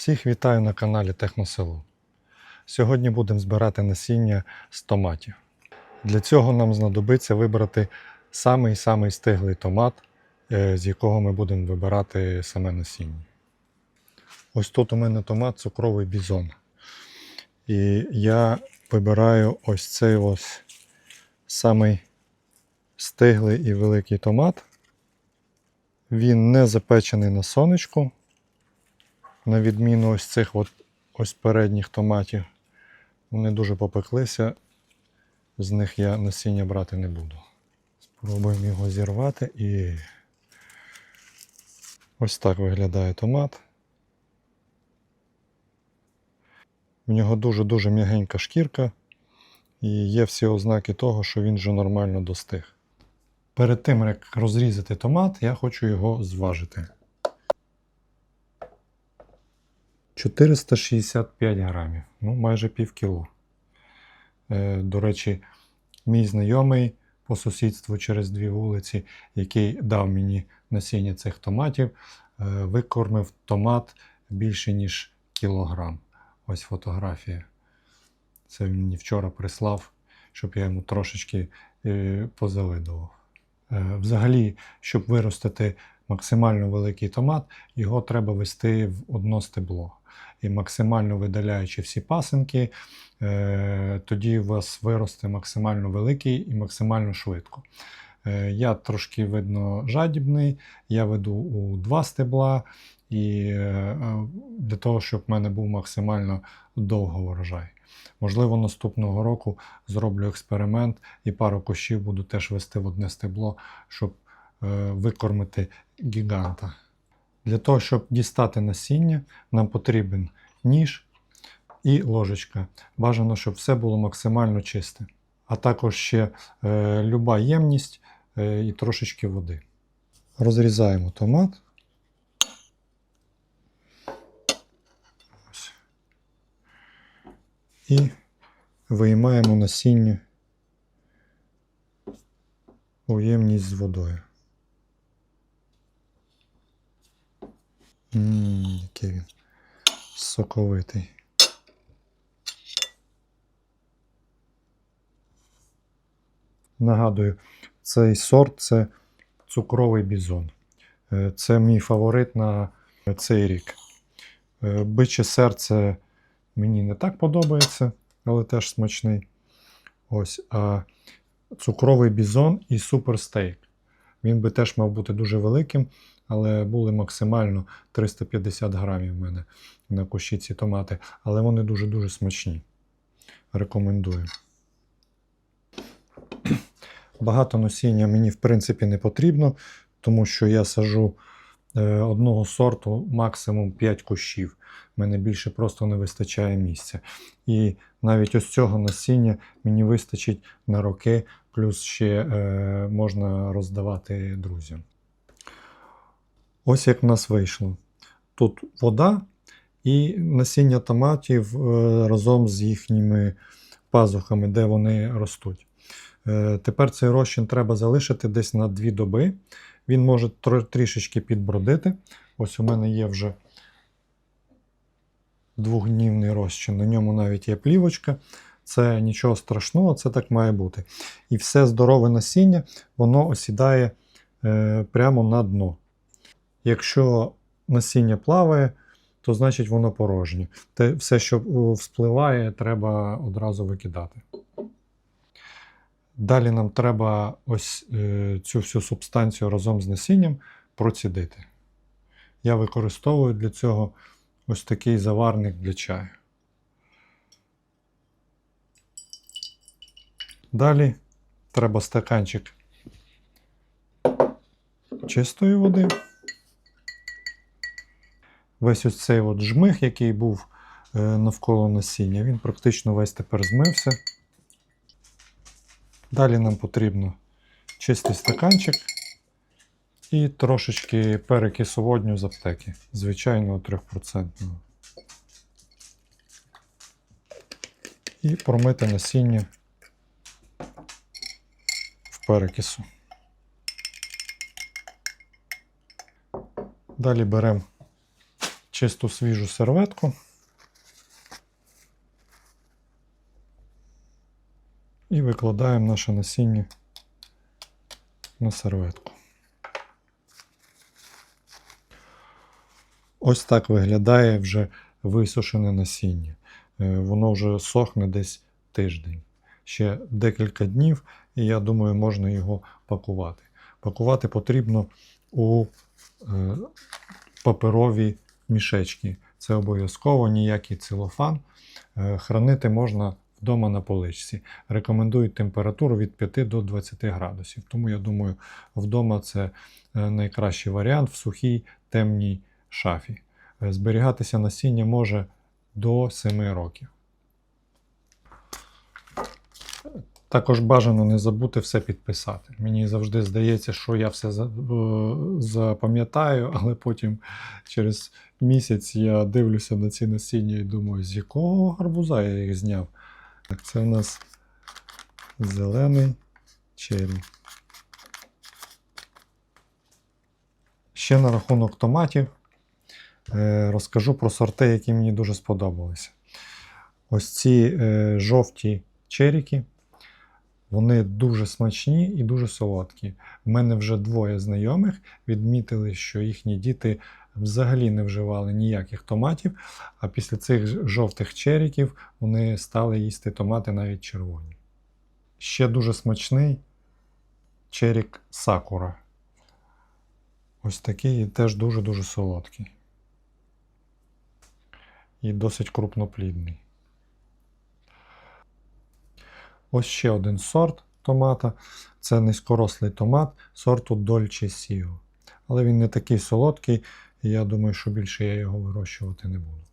Всіх вітаю на каналі Техносело. Сьогодні будемо збирати насіння з томатів. Для цього нам знадобиться вибрати самий-самий стиглий томат, е, з якого ми будемо вибирати саме насіння. Ось тут у мене томат цукровий бізон. І я вибираю ось цей ось самий стиглий і великий томат. Він не запечений на сонечку, на відміну ось цих от, ось передніх томатів. Вони дуже попеклися, з них я насіння брати не буду. Спробуємо його зірвати і ось так виглядає томат. В нього дуже-дуже м'ягенька шкірка, і є всі ознаки того, що він вже нормально достиг. Перед тим, як розрізати томат, я хочу його зважити. 465 грамів, ну майже пів кіло. Е, До речі, мій знайомий по сусідству через дві вулиці, який дав мені насіння цих томатів, е, викормив томат більше, ніж кілограм. Ось фотографія. Це він мені вчора прислав, щоб я йому трошечки е, позавидував. Взагалі, щоб виростити максимально великий томат, його треба вести в одно стебло. І максимально видаляючи всі пасинки, е, тоді у вас виросте максимально великий і максимально швидко. Е, Я трошки, видно, жадібний, я веду у два стебла, і е, для того, щоб в мене був максимально довго врожай. Можливо, наступного року зроблю експеримент і пару кущів буду теж вести в одне стебло, щоб викормити гіганта. Для того, щоб дістати насіння, нам потрібен ніж і ложечка. Бажано, щоб все було максимально чисте. А також ще е, люба ємність е, і трошечки води. Розрізаємо томат. Ось. І виймаємо насіння у ємність з водою. Ммм, який він соковитий. Нагадую, цей сорт це цукровий бізон. Е, Це мій фаворит на цей рік. Е, Биче серце мені не так подобається, але теж смачний. Ось, а цукровий бізон і суперстейк. Він би теж мав бути дуже великим, але були максимально 350 грамів в мене на кущі ці томати. Але вони дуже-дуже смачні. Рекомендую. Багато насіння мені, в принципі, не потрібно, тому що я сажу е, одного сорту максимум 5 кущів. Мене більше просто не вистачає місця. І навіть ось цього насіння мені вистачить на роки, плюс ще е, можна роздавати друзям. Ось як в нас вийшло. Тут вода і насіння томатів е, разом з їхніми пазухами, де вони ростуть. Е, Тепер цей розчин треба залишити десь на 2 доби. Він може трішечки підбродити. Ось у мене є вже двохднівний розчин. На ньому навіть є плівочка. Це нічого страшного, це так має бути. І все здорове насіння, воно осідає е, прямо на дно. Якщо насіння плаває, то значить воно порожнє. Те, все, що е, вспливає, треба одразу викидати. Далі нам треба ось е, цю всю субстанцію разом з насінням процідити. Я використовую для цього ось такий заварник для чаю. Далі треба стаканчик чистої води. Весь ось цей от жмих, який був е, навколо насіння, він практично весь тепер змився. Далі нам потрібно чистий стаканчик і трошечки перекису водню з аптеки, звичайного 3%. І промити насіння в перекису. Далі беремо чисту свіжу серветку. І викладаємо наше насіння на серветку. Ось так виглядає вже висушене насіння. Е, Воно вже сохне десь тиждень. Ще декілька днів, і я думаю, можна його пакувати. Пакувати потрібно у е, паперові мішечки. Це обов'язково ніякий целофан. Е, Хранити можна вдома на поличці. Рекомендують температуру від 5 до 20 градусів. Тому я думаю, вдома це е, найкращий варіант в сухій темній шафі. Е, Зберігатися насіння може до 7 років. Також бажано не забути все підписати. Мені завжди здається, що я все е, запам'ятаю, але потім через місяць я дивлюся на ці насіння і думаю, з якого гарбуза я їх зняв. Так, це у нас зелений чері. Ще на рахунок томатів е, розкажу про сорти, які мені дуже сподобалися. Ось ці е, жовті черіки, вони дуже смачні і дуже солодкі. У мене вже двоє знайомих відмітили, що їхні діти взагалі не вживали ніяких томатів, а після цих жовтих черіків вони стали їсти томати навіть червоні. Ще дуже смачний черік сакура. Ось такий і теж дуже-дуже солодкий. І досить крупноплідний. Ось ще один сорт томата. Це низькорослий томат сорту Dolce Sio. Але він не такий солодкий, і я думаю, що більше я його вирощувати не буду.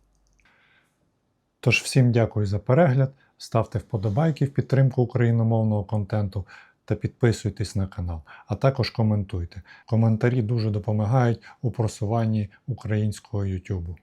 Тож всім дякую за перегляд. Ставте вподобайки в підтримку україномовного контенту та підписуйтесь на канал, а також коментуйте. Коментарі дуже допомагають у просуванні українського YouTube.